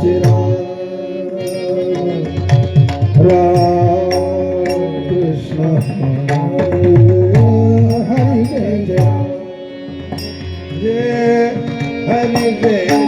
Hare Hare.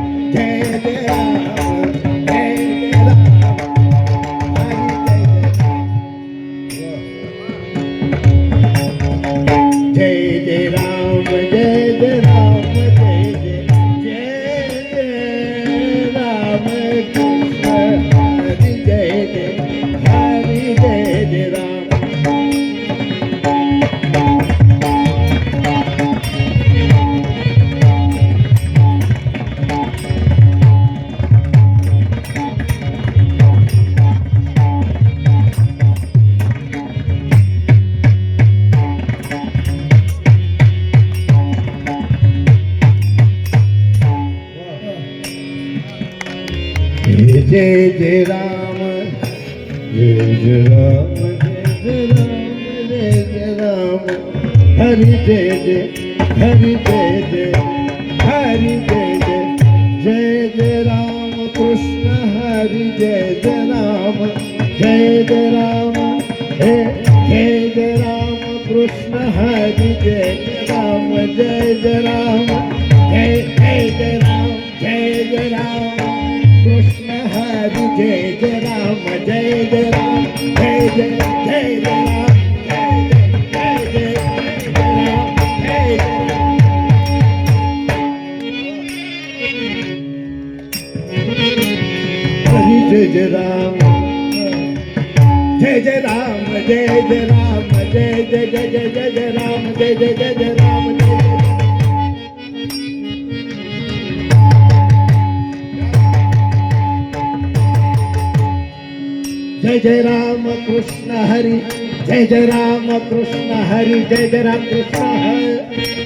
Hari जय जय हरि जय जय हरी जय जय जय जय राम कृष्ण हरि जय जय राम जय जय राम हे जय जय राम कृष्ण हरि जय जय राम जय जय राम जय जय जय राम जय जय राम कृष्ण हरि जय जय राम जय जय राम जय जय जय जय राम कृष्ण हरी जय जय राम कृष्ण हरी जय जय राम कृष्ण हरी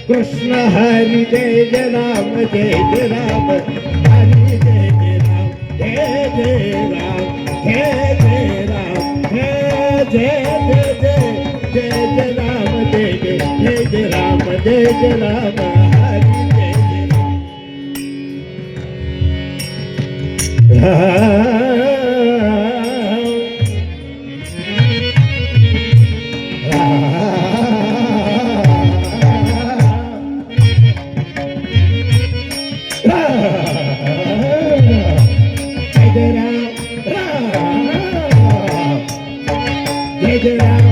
कृष्ण हरी जय जय राम जय जय राम हरी जय जय राम जय जय राम जय जय राम जय जय जय जय जय राम जय जय जय जय राम जय जय राम हरी जय जय Ram Yeah.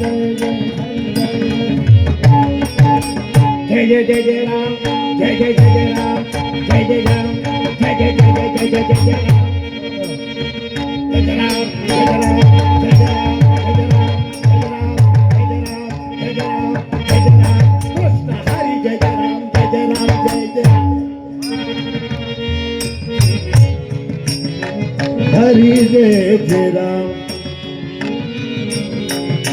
जय जय जय जय राम जय जय जय जय राम जय जय राम जय जय जय जय जय जय जय राम जय राम जय राम जय राम हरी जय जय Ram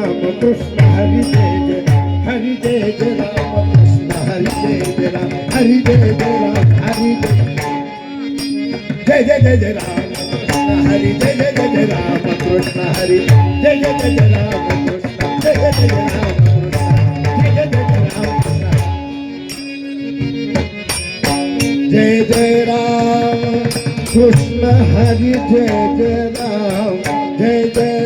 Rama Krishna Hari Jai Hari Jai Jai Rama Krishna Hari Jai Jai Hari Jai Jai Hari Jai Jai Jai Jai Rama Hari Jai Jai Jai Jai Ram, Krishna Hari Jai Jai Jai Jai Rama Krishna Jai Jai Jai Jai Rama Jai Jai Ram Krishna Hari Jai Jai Ram Jai Jai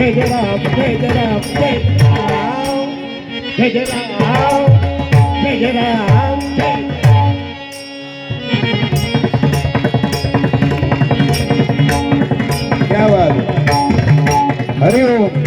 जय राम राम जय जय राम जय जय राम जय राम जय जय राम जय जय राम जय क्या बात है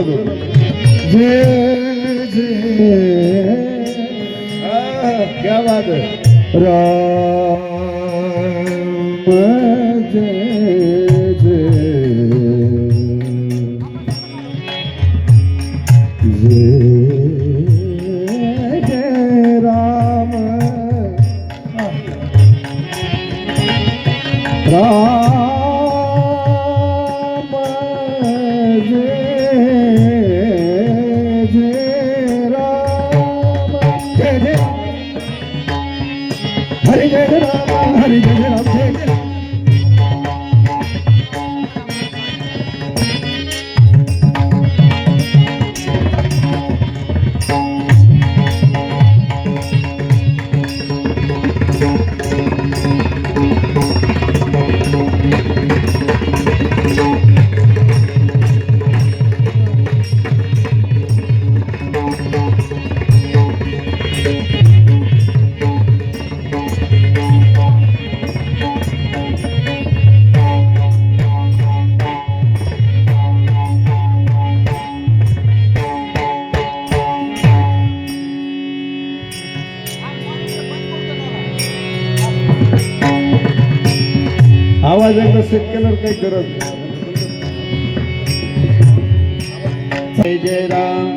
લોકો જે જે. ક્યાં વાત રામ હરે જય Ram. Set केल्यावर काही गरज नाही. जय जय राम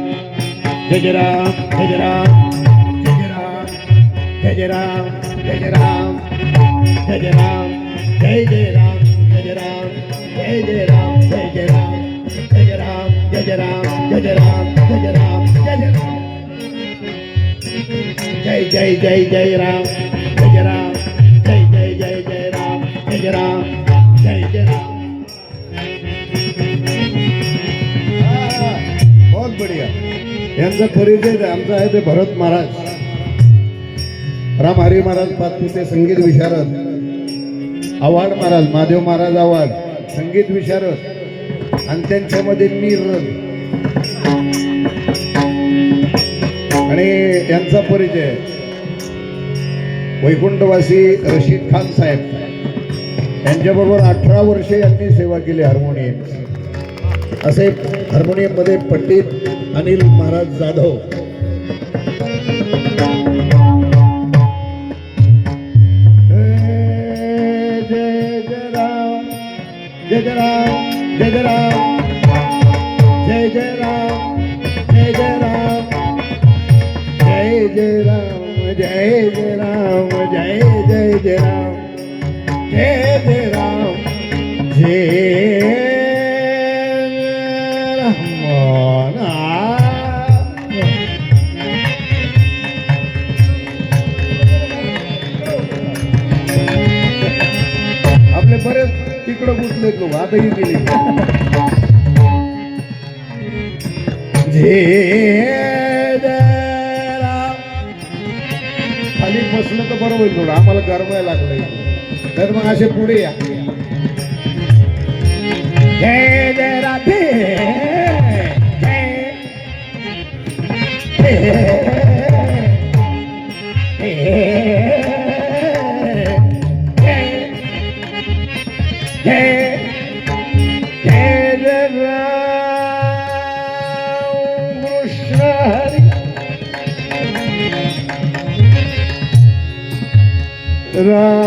जय जय राम जय जय राम जय जय राम जय जय राम जय जय राम जय जय राम जय जय राम जय जय राम जय जय राम जय जय राम जय जय राम जय जय राम जय जय राम जय जय राम जय जय जय जय राम जय जय राम जय जय जय जय राम जय जय राम यांचा परिचय आमचा आहे ते भरत महाराज. राम हरी महाराज पाचपुते संगीत विशारद. आव्हाड महाराज महादेव महाराज आव्हाड संगीत विशारद. आणि त्यांच्यामध्ये नीरद आणि यांचा परिचय. वैकुंठवासी रशीद खान साहेब. यांच्याबरोबर अठरा वर्षे यांनी सेवा केली हार्मोनियम असे हार्मोनियममध्ये पंडित अनिल महाराज जाधव. जय जय राम जय जय राम जय जय राम जय जय राम जय जय राम जय जय राम जय जय राम जय जय जय राम जय जय राम जय तिकडं गुंतले लोक आताही गेले जय जय राम खाली बसलं तर बरं होईल थोडं आम्हाला गरमायला लागलं तर मग असे पुढे या जय जय राधे Ra